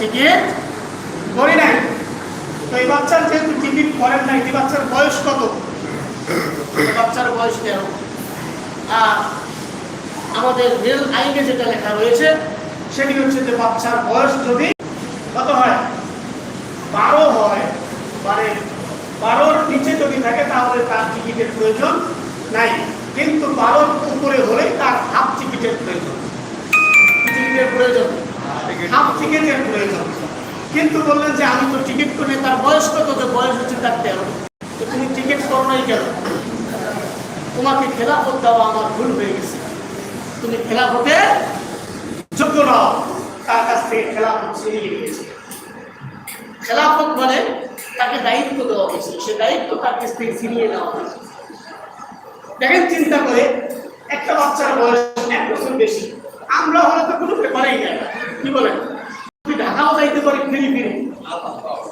Ticket করি নাই। তো এই বাচ্চার যেহেতু টিকিট করেন নাই এই বাচ্চার বয়স কত? বাচ্চার বয়স তেরো। আর আমাদের রেল আইনে যেটা লেখা রয়েছে সেটি হচ্ছে যে বাচ্চার বয়স যদি কত হয়? বারো হয়। মানে বারোর নিচে যদি থাকে তাহলে তার টিকিটের প্রয়োজন নাই। কিন্তু বারোর উপরে হলেই তার হাফ টিকিটের প্রয়োজন। টিকিটের প্রয়োজন। হাফ টিকিটের প্রয়োজন। কিন্তু বললেন যে, আমি তো টিকিট করে তার বয়স কত? যে বয়স হচ্ছে তার তেরো। তো তুমি টিকিট করো নাই কেন? তোমাকে খেলাফত দেওয়া আমার ভুল হয়ে গেছে। তুমি খেলাফতে যোগ্য নও। তার কাছ থেকে খেলাফত ছিনিয়ে নিয়েছে। খেলাফত মানে তাকে দায়িত্ব দেওয়া হয়েছে। সে দায়িত্ব তার কাছ থেকে ছিনিয়ে নেওয়া হয়েছে। দেখেন চিন্তা করে, একটা বাচ্চার বয়স এক বছর বেশি। আমরা হলে তো কোনো ব্যাপারেই না। কি বলেন ঢাকাও যাইতে পারি ফিরি ফিরি।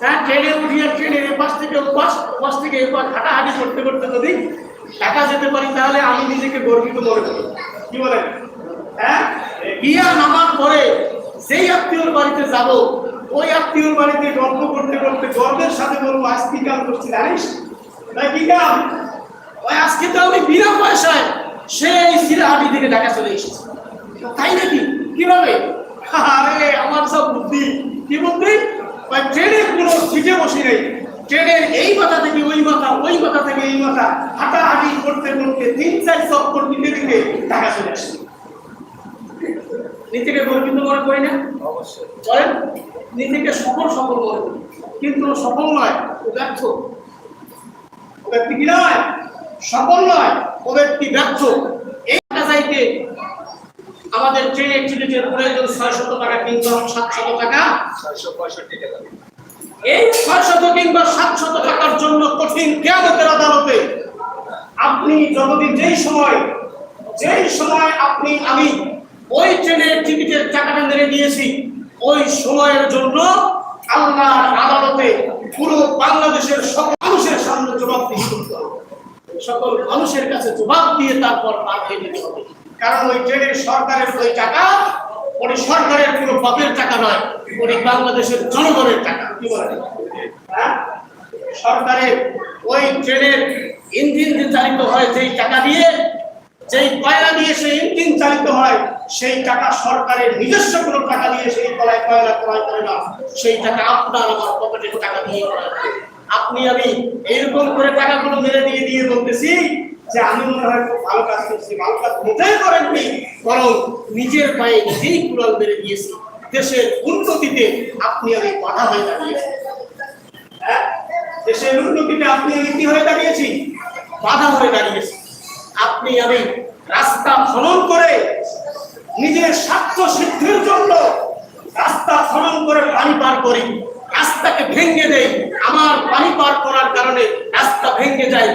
হ্যাঁ ট্রেনে উঠিয়ে ট্রেনের এপাশ থেকে ওপাশ ওপাশ থেকে এপাশ হাঁটাহাঁটি করতে করতে যদি ঢাকা যেতে পারি, তাহলে আমি নিজেকে গর্বিত মনে করি। কি বলেন হ্যাঁ? গিয়া নামার পরে যেই আত্মীয়র বাড়িতে যাব, ওই আত্মীয়র বাড়িতে গল্প করতে করতে গর্বের সাথে বলব আজ কি কাম করছি জানিস? তাই কি কাম? ওই আজকে তো আমি বিনা পয়সায় সেই সিরাহাটি থেকে ঢাকা চলে এসেছি। তাই নাকি? কীভাবে? আরে আমার সব বুদ্ধি। কি বুদ্ধি? ট্রেনের কোনো সিটে বসে নেই। ট্রেনের এই মাথা থেকে ওই মাথা ওই মাথা থেকে এই মাথা। হাঁটাহাঁটি করতে করতে তিন চার চক্কর দিতে দিতে ঢাকা চলে আসে। নিজেকে গর্বিত মনে করি না? অবশ্যই। বলেন নিজেকে সফল সফল মনে করি। কিন্তু সফল নয় ও ব্যর্থ। ও ব্যক্তি কি নয়? সফল নয় ও ব্যক্তি ব্যর্থ। এই চাইতে আমাদের ট্রেনের টিকিটের প্রয়োজন ছয় শত টাকা কিংবা সাতশত টাকা। ছয়শো পঁয়ষট্টি টাকা এই ছয় শত কিংবা সাতশত টাকার জন্য কঠিন কেয়ামতের আদালতে আপনি যতদিন যেই সময় যেই সময় আপনি, আমি ওই ট্রেনের টিকিটের টাকাটা মেরে দিয়েছি, ওই সময়ের জন্য আল্লাহর আদালতে পুরো বাংলাদেশের সকল মানুষের সামনে জবাব দিয়ে সকল মানুষের কাছে জবাব দিয়ে তারপর পার হয়ে যেতে হবে। কারণ ওই ট্রেনের সরকারের ওই টাকা, ওই সরকারের কোনো বাপের টাকা নয়, ওই বাংলাদেশের জনগণের টাকা। কি বলেন? হ্যাঁ? সরকারের ওই ট্রেনের ইঞ্জিন যে চালিত হয়, যেই টাকা দিয়ে, যেই কয়লা দিয়ে সেই ইঞ্জিন চালিত হয়, সেই টাকা সরকারের নিজস্ব কোনো টাকা দিয়ে সেই কলায় কয়লা ক্রয় করে না। সেই টাকা আপনার আমার পকেটের টাকা দিয়ে আপনি আমি এইরকম করে টাকাগুলো মেরে দিয়ে দিয়ে বলতেছি যে আমি মনে হয় খুব ভালো কাজ করছি, ভালো কাজ মোটেই করেননি বরং নিজের পায়ে নিজেই কুড়াল দেশের উন্নতিতে আপনি আমি বাধা হয়ে দাঁড়িয়েছি হ্যাঁ? দেশের উন্নতিতে আপনি আমি কি হয়ে দাঁড়িয়েছি? বাধা হয়ে দাঁড়িয়েছি। আপনি আমি রাস্তা খনন করে নিজের স্বার্থ সিদ্ধির জন্য রাস্তা খনন করে পানি পার করি। রাস্তাকে ভেঙে দেই। আমার পানি পার করার কারণে রাস্তা ভেঙে যায়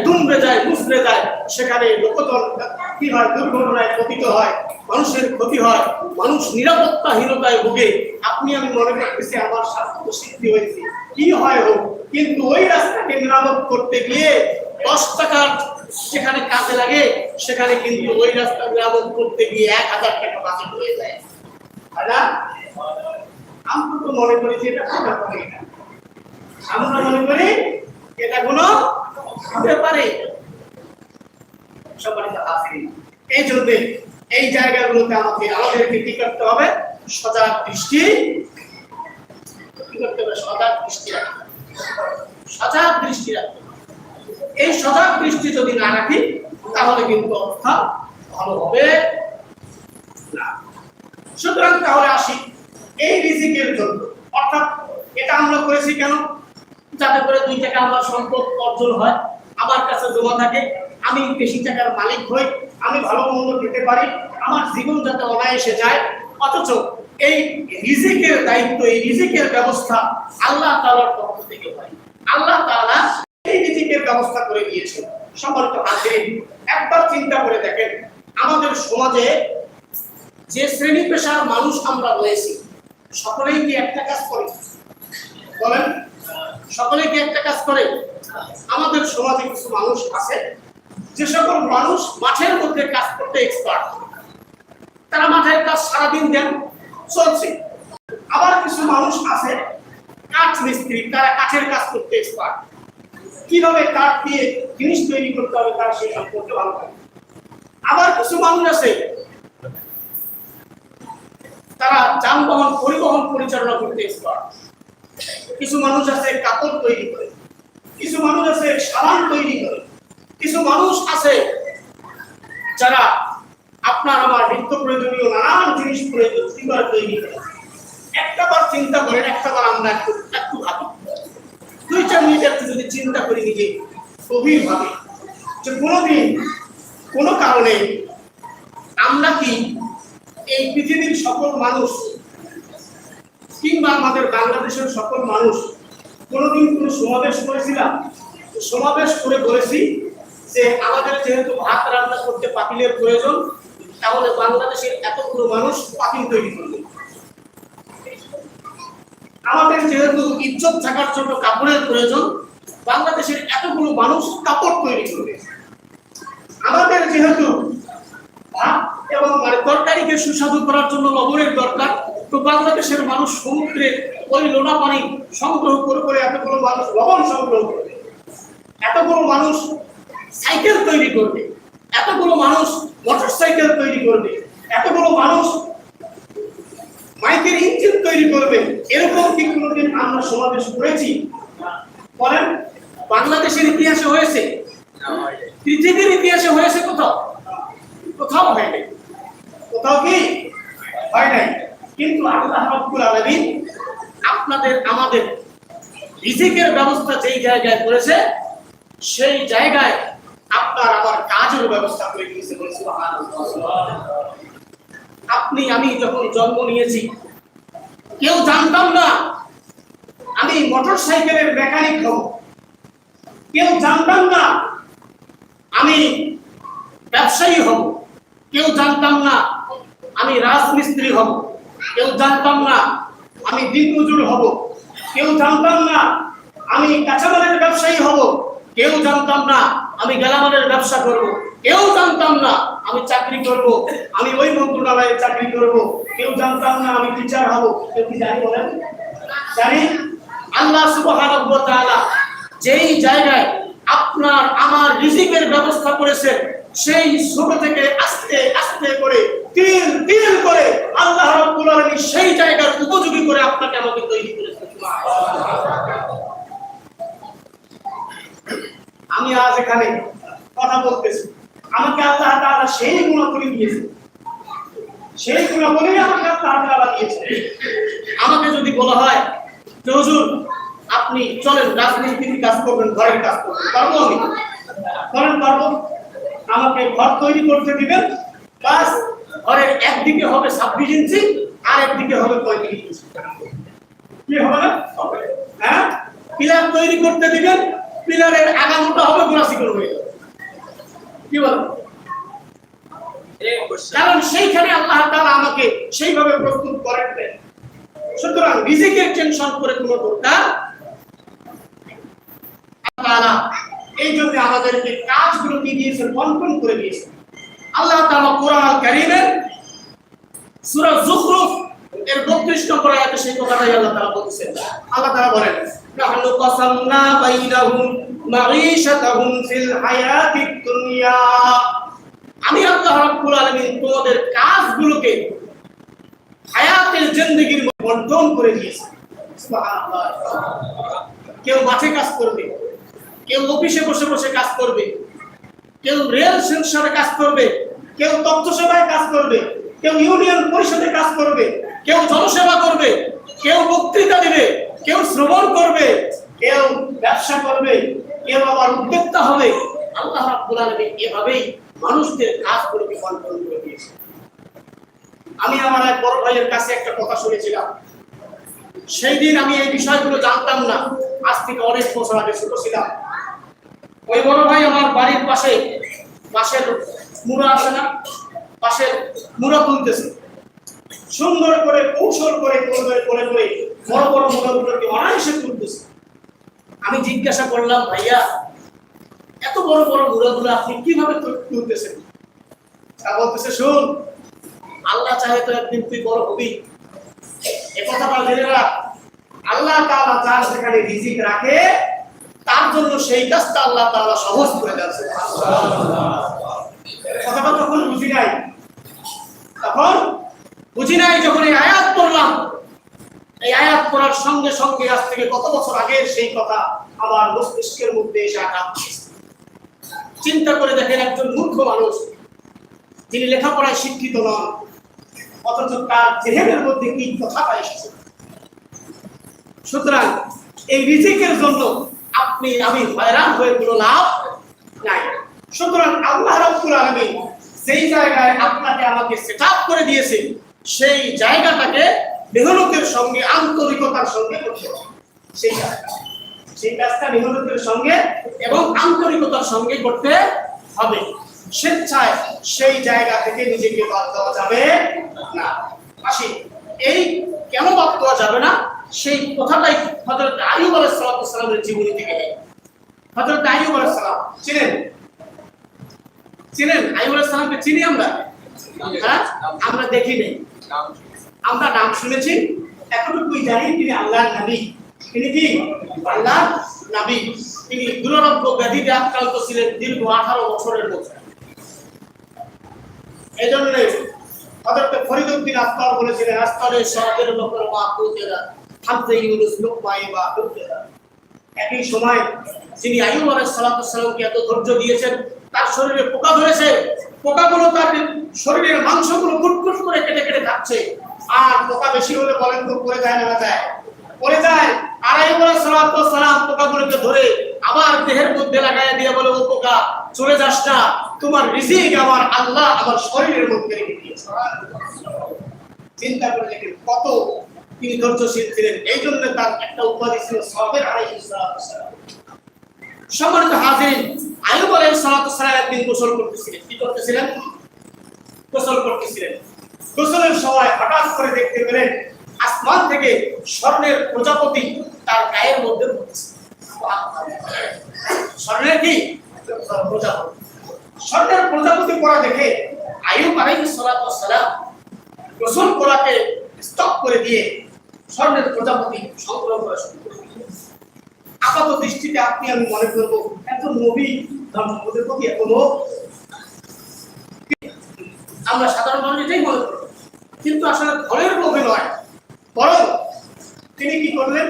যায় মুসড়ে যায়, সেখানে লোকজন কি হয়? দুর্ঘটনায় পতিত হয়, মানুষের ক্ষতি হয়, মানুষ নিরাপত্তাহীনতায় ভুগে। আপনি আমি মনে করতেছি আমার স্বাস্থ্য সিদ্ধি হয়েছে। কি হয় হোক, কিন্তু ওই রাস্তাকে মেরামত করতে গিয়ে দশ টাকার সেখানে কাজে লাগে, সেখানে কিন্তু ওই রাস্তা মেরামত করতে গিয়ে এক হাজার টাকা বাজেট হয়ে যায়। তাই আমরা তো মনে করি যে এটা কোনো ব্যাপারই না। আমরা মনে করি এটা কোনো ব্যাপারে সম্মানিত হাজিরিন, এই জন্য এই জায়গাগুলোতে আমাকে আমাদেরকে কি করতে হবে? সজাগ দৃষ্টি। সজাগ দৃষ্টি সজাগ দৃষ্টি রাখতে এই সজাগ দৃষ্টি যদি না রাখি তাহলে কিন্তু অবস্থা ভালো হবে সুতরাং তাহলে আসি এই রিজিকের জন্য। অর্থাৎ এটা আমরা করেছি কেন? যাতে করে দুই টাকা আমার সম্পদ অর্জন হয় আমার কাছে জমা থাকে আমি বেশি টাকার মালিক হই, আমি ভালো মন্দ খেতে পারি, আমার জীবন যাতে অনায়াসে যায়। অথচ এই রিজিকের দায়িত্ব, এই রিজিকের ব্যবস্থা আল্লাহ তাআলার পক্ষ থেকে হয়। আল্লাহ তাআলা এই রিজিকের ব্যবস্থা করে দিয়েছেন। সম্মানিত হাজিরিন একবার চিন্তা করে দেখেন, আমাদের সমাজে যে শ্রেণি পেশার মানুষ আমরা রয়েছি, সকলেই কি একটা কাজ করে? বলেন সকলে কি একটা কাজ করে? আমাদের সমাজে কিছু মানুষ আছে যে সকল মানুষ মাঠের মধ্যে কাজ করতে এক্সপার্ট তারা মাঠের কাজ সারাদিন দেন, চলছে। আবার কিছু মানুষ আছে, কাঠ মিস্ত্রি, তারা কাঠের কাজ করতে এক্সপার্ট কীভাবে কাঠ দিয়ে জিনিস তৈরি করতে হবে তারা সেই সম্পর্কে ভালো জানে। আবার কিছু মানুষ আছে, তারা যানবাহন পরিবহন পরিচালনা করতে এক্সপার্ট কিছু মানুষ আছে কাপড় তৈরি করে, কিছু মানুষ আছে সাবান তৈরি করে। কিছু মানুষ আছে যারা আপনার আমার নিত্য প্রয়োজনীয় নানান জিনিস প্রয়োজন কীভাবে তৈরি করে। একটা বার চিন্তা করেন, একটা বার আমরা একটু একটু ভাবি। দুই, চার মিনিট একটু যদি চিন্তা করি নিজে গভীর ভাবে যে কোনোদিন, কোনো কারণে আমরা কি এই পৃথিবীর সকল মানুষ কিংবা আমাদের বাংলাদেশের সকল মানুষ কোনোদিন কোনো সমাবেশ করেছিলাম? সমাবেশ করে বলেছি যে আমাদের যেহেতু ভাত রান্না করতে পাতিলের প্রয়োজন, তাহলে বাংলাদেশের এতগুলো মানুষ পাতিল তৈরি করবে। আমাদের যেহেতু ইজ্জত থাকার জন্য কাপড়ের প্রয়োজন, বাংলাদেশের এতগুলো মানুষ কাপড় তৈরি করবে। আমাদের যেহেতু ভাত এবং মানে তরকারিকে সুস্বাদু করার জন্য লবণের দরকার, তো বাংলাদেশের মানুষ সমুদ্রে ওই লোনা পানি সংগ্রহ করে করে এতগুলো মানুষ লবণ সংগ্রহ করবে। এতগুলো মানুষ সাইকেল তৈরি করবে। এতগুলো মানুষ মোটর সাইকেল তৈরি করবে। এতগুলো মানুষ মাইকের ইঞ্জিন তৈরি করবে। এরকম কি কোনোদিন আমরা সমাবেশ করেছি? বলেন, বাংলাদেশের ইতিহাসে হয়েছে? পৃথিবীর ইতিহাসে হয়েছে কোথাও? কোথাও হয়নি। কোথাও কি? হয় নাই। কিন্তু আল্লাহ রাব্বুল আলামিন আপনাদের, আমাদের রিজিকের ব্যবস্থা যেই জায়গায় করেছে, সেই জায়গায় আপনার আমার কাজের ব্যবস্থা করে দিয়েছে আপনি, আমি যখন জন্ম নিয়েছি, কেউ জানতাম না আমি মোটর সাইকেলের মেকানিক হব। কেউ জানতাম না আমি ব্যবসায়ী হব। কেউ জানতাম না আমি রাজমিস্ত্রি হব। কেউ জানতাম না আমি দিনমজুর হব। কেউ জানতাম না আমি কাঁচামালের ব্যবসায়ী হব। কেউ জানতাম না আমি গেলামালের ব্যবসা করব। কেউ জানতাম না আমি চাকরি করব। আমি ওই মন্ত্রণালয়ে চাকরি করব। কেউ জানতাম না আমি টিচার হব। কেউ কি জানি বলেন? জানি? আল্লাহ সুবহানাহু ওয়া তাআলা যেই জায়গায় আপনার আমার রিজিকের ব্যবস্থা করেছেন, সেই ছোট থেকে আস্তে আস্তে করে, তিল তিল করে আল্লাহ রাব্বুল আলামিন সেই জায়গার উপযোগী করে আপনাকে আমাকে তৈরি করেছেন। আমি আজ এখানে কথা বলতেছি। আমাকে আল্লাহ তাআলা সেই দিয়েছে। সেই আমাকে আল্লাহ তাআলা দিয়েছে। আমাকে যদি বলা হয় যে, হুজুর, আপনি চলেন, রাজনীতির কাজ করবেন, ঘরের কাজ করবেন, পারব আমি? করেন পারব। আমাকে ঘর তৈরি করতে দিবেন। বাস, ঘরের একদিকে হবে ছাব্বিশ ইঞ্চি, আর একদিকে হবে পঁয়ত্রিশ ইঞ্চি। কি হবে হ্যাঁ? পিলার তৈরি করতে দিবেন পিলারের আগামোটা হবে গোলাসি করবে। কি বলেন কারণ সেইখানে আল্লাহ তাআলা আমাকে সেইভাবে প্রস্তুত করেন সুতরাং রিজিকের টেনশন করে কোনো দরকার আল্লাহ এই জন্য আমাদেরকে কাজগুলো কি দিয়েছেন? বন্টন করে দিয়েছেন। আল্লাহ তাআলা কোরআন কারীমের সূরা যুখরুফ এর 32 নম্বর আয়াতে সেই কথাটাই আল্লাহ তাআলা বলছেন। আল্লাহ তাআলা বলেন নাহনু কাসামনা বাইনাহুম মাঈশাতাহুম ফিল হায়াতিদ দুনিয়া। আমি আল্লাহ রাব্বুল আলামিন তোমাদের কাজগুলোকে হায়াতের জিন্দেগির বন্টন করে দিয়েছে। কেউ মাঠে কাজ করবে, কেউ অফিসে বসে বসে কাজ করবে, কেউ রেল সেন্সারে কাজ করবে, কেউ তথ্য সেবায় কাজ করবে, কেউ ইউনিয়ন পরিষদে কাজ করবে, কেউ জনসেবা করবে, কেউ বক্তৃতা দিবে কেউ শ্রবণ করবে, কেউ ব্যবসা করবে, কেউ আবার উদ্যোক্তা হবে। আল্লাহ রাব্বুল আলামিন এভাবেই মানুষদের কাজগুলোকে বন্টন করে দিয়েছে আমি আমার এক বড় ভাইয়ের কাছে একটা কথা শুনেছিলাম। সেই দিন আমি এই বিষয়গুলো জানতাম না। আজ থেকে অনেক বছর আগে ছোট ছিলাম। ওই বড় ভাই আমার বাড়ির পাশে, পাশের মুড়া আছে না? পাশের মুড়া তুলতেছে। সুন্দর করে কৌশল করে করে করে করে বড় বড় মুড়াগুলোকে অনায়াসে তুলতেছে আমি জিজ্ঞাসা করলাম ভাইয়া এত বড় বড় মুড়াগুলো আপনি কীভাবে তুলতেছেন তা বলতেছে শুন আল্লাহ চাহে তো একদিন তুই বড় হবি। এ কথাটা জেনে রাখ। আল্লাহ তাআলা যার সেখানে রিজিক রাখে তার জন্য সেই কাজটা আল্লাহ তাআলা সহজ করে দেন কথাটা তখন বুঝি নাই। তখন বুঝি নাই যখন এই আয়াত পড়লাম? এই আয়াত পড়ার সঙ্গে সঙ্গে আজ থেকে কত বছর আগের সেই কথা আমার মস্তিষ্কের মধ্যে এসে আঘাত চিন্তা করে দেখেন একজন মূর্খ মানুষ, যিনি লেখাপড়ায় শিক্ষিত নন, অথচ তার জেহেনের মধ্যে কি কথাটা এসেছে। সুতরাং এই রিজিকের জন্য আপনি, আমি হয়রান হয়ে কোনো লাভ নাই। সুতরাং আল্লাহ রাব্বুল আলামিন যেই জায়গায় আপনাকে আমাকে সেটআপ করে দিয়েছে সেই জায়গাটাকে মেহনতের সঙ্গে, আন্তরিকতার সঙ্গে করতে সেই কাজটা সেই কাজটা মেহনতের সঙ্গে এবং আন্তরিকতার সঙ্গে করতে হবে। স্বেচ্ছায় সেই জায়গা থেকে নিজেকে বাদ দেওয়া যাবে না। আসি। এই কেন বাদ দেওয়া যাবে না? সেই কথাটাই হযরত আইয়ুব আলাইহিস জীবনী থেকে নেই হযরত আইয়ুব আলাইহিস সালাম চিনেন? চিনেন? আইয়ুব আলাইহিস চিনি আমরা? হ্যাঁ? আমরা দেখি নেই আমরা নাম শুনেছি এতটুকুই জানি তিনি আল্লাহর নবী। তিনি কি? আল্লাহর নবী। তিনি দুরারোগ্য ব্যাধিতে আক্রান্ত ছিলেন দীর্ঘ আঠারো বছরের মধ্যে। এই জন্য আস্তার বলেছিলেন আস্তারের শহরের লোকের মা ইউনুস লোকমায়ে বা একই সময় যিনি আইয়ুব আলাইহিস এত ধৈর্য দিয়েছেন তার শরীরে পোকা ধরেছে, পোকাগুলো তার শরীরের মাংসগুলো কুটকুট করে কেটে কেটে খাচ্ছে। আর পোকা বেশি হলে বলেন তো পড়ে যায় না যায়? পড়ে যায়। আইয়ুব আলাইহিস সালাতু সালাম পোকাগুলোকে ধরে আবার দেহের মধ্যে লাগায় দিয়ে বলে, ও পোকা, চলে যাস না। তোমার রিজিক আমার, আল্লাহ আমার শরীরের মধ্যে রেখে দিয়েছে। চিন্তা করে দেখেন কত তিনি ধৈর্যশীল ছিলেন। এই জন্য তার একটা উপাধি ছিল সবের আলাইহিস সালাম সম্মানিত হাজির আয়ুব আলাইহিস সালাতু সালাম একদিন গোসল করতেছিলেন। কি করতেছিলেন? গোসল করতেছিলেন। গোসলের সময় হঠাৎ করে দেখতে পেলেন আসমান থেকে স্বর্ণের প্রজাপতি তার গায়ের মধ্যে স্বর্ণের কি? প্রজাপতি। স্বর্ণের প্রজাপতি পড়া দেখে আয়ুব আলাইহিস সালাতু সালাম গোসল করাকে স্টপ করে দিয়ে স্বর্ণের প্রজাপতি সংগ্রহ করা শুরু আপাত দৃষ্টিতে আপনি, আমি মনে করব একজন নবী ধর্মের প্রতি এখনও আমরা সাধারণ মানুষ এটাই মনে করব কিন্তু আসলে ধনের লোভে নয়, বরং তিনি কি করলেন?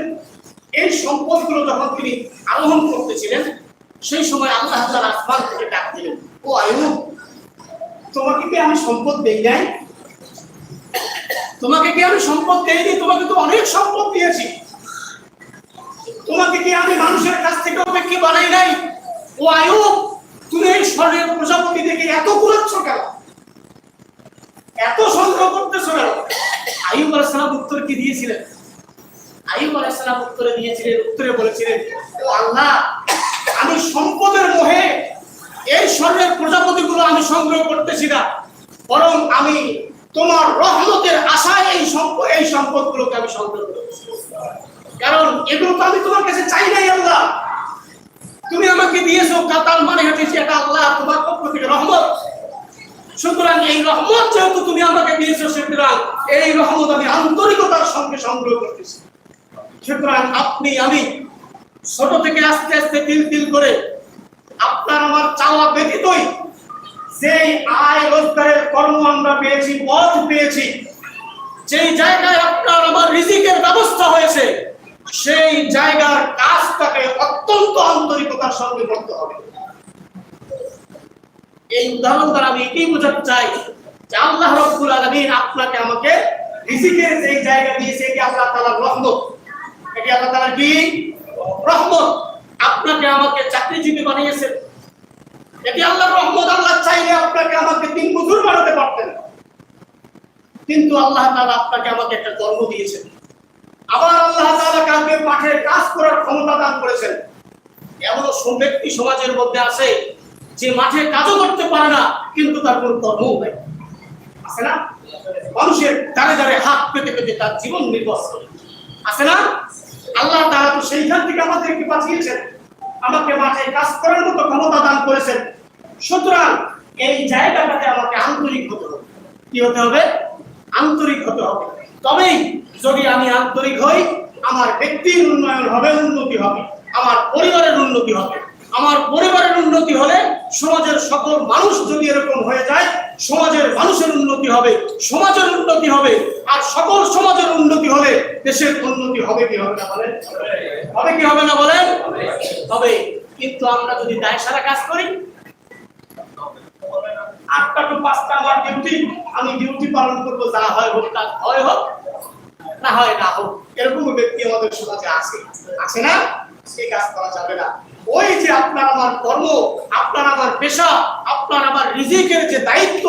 এই সম্পদগুলো যখন তিনি আরোহণ করতেছিলেন, সেই সময় আল্লাহ তাআলা আসমান থেকে ডাক দিলেন, ও আয়ুব, তোমাকে কি আমি সম্পদ দেই নাই? তোমাকে কি আমি সম্পদ দেইনি? তোমাকে তো অনেক সম্পদ দিয়েছি। তোমাকে কি আমি মানুষের কাছ থেকে অপেক্ষা বানাই নাই? ও আয়ুব, তুমি এই স্বর্ণের প্রজাপতি থেকে এত কুড়াচ্ছ কেন? এত সংগ্রহ করতেছো কেন? আয়ুব আলাইহিস সালাম উত্তর কি দিয়েছিলেন? আয়ুব আলাইহিস সালাম উত্তরে দিয়েছিলেন, উত্তরে বলেছিলেন, ও আল্লাহ, আমি সম্পদের মোহে এই স্বর্ণের প্রজাপতিগুলো আমি সংগ্রহ করতেছি না। বরং আমি তোমার রহমতের আশায় এই সম্পদ এই সম্পদগুলোকে আমি সংগ্রহ করতেছি। কারণ এগুলো তো আমি তোমার কাছে চাই নাই, আল্লাহ। তুমি আমাকে দিয়েছ তার মানে হচ্ছে এটা আল্লাহ, তোমার পক্ষ থেকে রহমত। সুতরাং এই রহমত যেহেতু তুমি আমাকে দিয়েছ, সুতরাং এই রহমত আমি আন্তরিকতার সঙ্গে সংগ্রহ করতেছি। সুতরাং আপনি, আমি ছোট থেকে আস্তে আস্তে তিল তিল করে আপনার আমার চাওয়া ব্যতীতই যেই আয় রোজগারের কর্ম আমরা পেয়েছি, পথ পেয়েছি, যেই জায়গায় আপনার আমার রিজিকের ব্যবস্থা হয়েছে সেই জায়গার কাজটাকে অত্যন্ত আন্তরিকতার সঙ্গে করতে হবে। এই উদাহরণ দ্বারা আমি এটাই বোঝাতে চাই যে আল্লাহ রব্বুল আলামিন আপনাকে আমাকে রিজিকের যেই জায়গা দিয়েছে, এটি আল্লাহ তাআলার রহমত। এটি আল্লাহ তাআলার কি রহমত। আপনাকে আমাকে চাকরিজীবী বানিয়েছেন। এটি আল্লাহর রহমত। আল্লাহ চাইলে আপনাকে আমাকে তিন মজুর বানাতে পারতেন। কিন্তু আল্লাহ তাআলা আপনাকে আমাকে একটা কর্ম দিয়েছেন। আবার আল্লাহ তাআলা কাউকে মাঠে কাজ করার ক্ষমতা দান করেছেন। এমন ব্যক্তি সমাজের মধ্যে আছে যে মাঠে কাজও করতে পারে না, কিন্তু তার কোনো কর্মও নাই। আছে না? মানুষের দাঁড়ে দাঁড়ে হাত পেতে পেতে তার জীবন নির্বাহ করে। আছে না? আল্লাহ তাআলা তো সেইখান থেকে আমাদেরকে বাঁচিয়েছেন আমাকে মাঠে কাজ করার মতো ক্ষমতা দান করেছেন। সুতরাং এই জায়গাটাতে আমাকে আন্তরিক হতে হবে। কি হতে হবে? আন্তরিক হতে হবে। তবেই যদি আমি আন্তরিক হই, আমার ব্যক্তির উন্নয়ন হবে, উন্নতি হবে। আমার পরিবারের উন্নতি হবে। আমার পরিবারের উন্নতি হলে সমাজের সকল মানুষ যদি এরকম হয়ে যায়, সমাজের মানুষের উন্নতি হবে, সমাজের উন্নতি হবে। আর সকল সমাজের উন্নতি হলে দেশের উন্নতি হবে কি হবে না বলেন? হবে কি হবে না বলেন? তবে কিন্তু আমরা যদি দায় সারা কাজ করি আটটা টু পাঁচটা আমার ডিউটি আমি ডিউটি পালন করব, যা হয় হোক, তা হয় হোক না হয় না হোক। এরকম ব্যক্তি আমাদের সমাজে আছে। আছে না? সেই কাজ করা যাবে না। ওই যে আপনার আমার কর্ম আপনার আমার পেশা, আপনার আমার রিজিকের যে দায়িত্ব,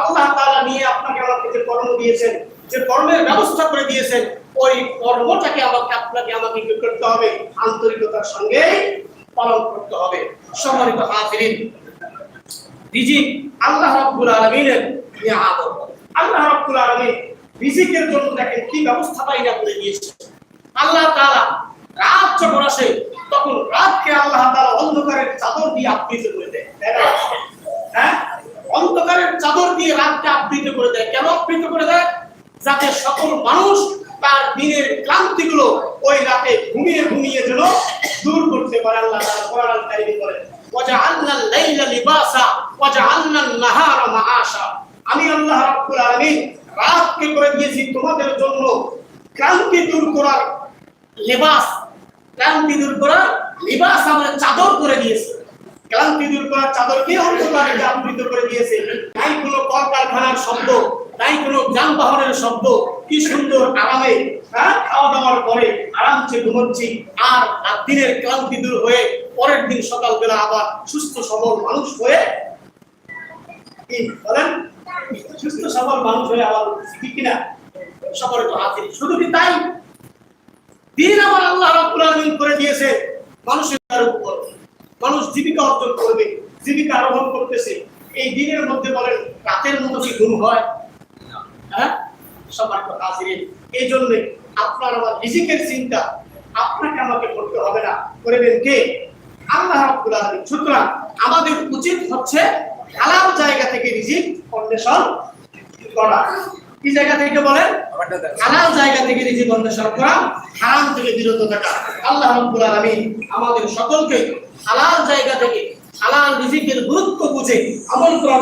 আল্লাহ তাআলা নিয়ে আপনাকে আমাকে যে কর্ম দিয়েছেন, যে কর্মের ব্যবস্থা করে দিয়েছেন, ওই কর্মটাকে আমাকে, আপনাকে আমাকে কি করতে হবে? আন্তরিকতার সঙ্গে পালন করতে হবে। সম্মানিত হাজিরিন রিজিক আল্লাহ রাব্বুল আলামিনের নিয়ামত আল্লাহ রাব্বুল আলামিন রিজিকের জন্য দেখেন কি করে দিয়েছে। আল্লাহ তাআলা রাত যখন আসে, তখন রাতকে আল্লাহ তাআলা অন্ধকারের চাদর দিয়ে আবৃত করে দেয়। হ্যাঁ? অন্ধকারের চাদর দিয়ে রাতকে আবৃত করে দেয়। কেন আবৃত করে দেয়? যাতে সকল মানুষ তার দিনের ক্লান্তিগুলো ওই রাতে ঘুমিয়ে ঘুমিয়ে যেন দূর করতে পারে। আল্লাহ তাআলা কোরআন ওয়াজআলনা লাইলা লিবাসা ওয়াজআলনা নাহারা মাআশা আমি আল্লাহ রাব্বুল আলামিন রাতকে করে দিয়েছি তোমাদের জন্য ক্লান্তি দূর করার লেবাস। ক্লান্তি দূর করার লিবাস আমরা চাদর করে দিয়েছি। ক্লান্তি দূর করার চাদর কে অন্ধকারে আবৃত করে দিয়েছে। নাই কোনো কলকারখানার শব্দ, নাই কোনো যানবাহনের শব্দ। কি সুন্দর আরামে হ্যাঁ খাওয়া দাওয়ার পরে আরামসে ঘুমোচ্ছি। আর রাত দিনের ক্লান্তি দূর হয়ে পরের দিন সকালবেলা আবার সুস্থ সবল মানুষ হয়ে কি বলেন? সুস্থ সবল মানুষ হয়ে আবার উঠছি, কিনা? সকলে তো হাজির। শুধু কি তাই? দিন আমার আল্লাহ রাব্বুল করে দিয়েছে মানুষের উপর। মানুষ জীবিকা অর্জন করবে জীবিকা আরোহণ করতেছে। এই দিনের মধ্যে বলেন রাতের মতো কি ঘুম হয়? হ্যাঁ? সবার তো হাজির। এই জন্য আপনার আমার রিজিকের চিন্তা আপনাকে আমাকে করতে হবে না। করবেন কে? সুতরাং আমাদের উচিত হচ্ছে হালাল জায়গা থেকে রিজিক অন্বেষণ করা। কি জায়গা থেকে বলেন? হালাল জায়গা থেকে রিজিক অন্বেষণ করা, হারাম থেকে বিরত থাকা। আল্লাহ রাব্বুল আলামিন আমাদের সকলকে হালাল জায়গা থেকে হালাল রিজিকের গুরুত্ব বুঝে আমন্ত্রণ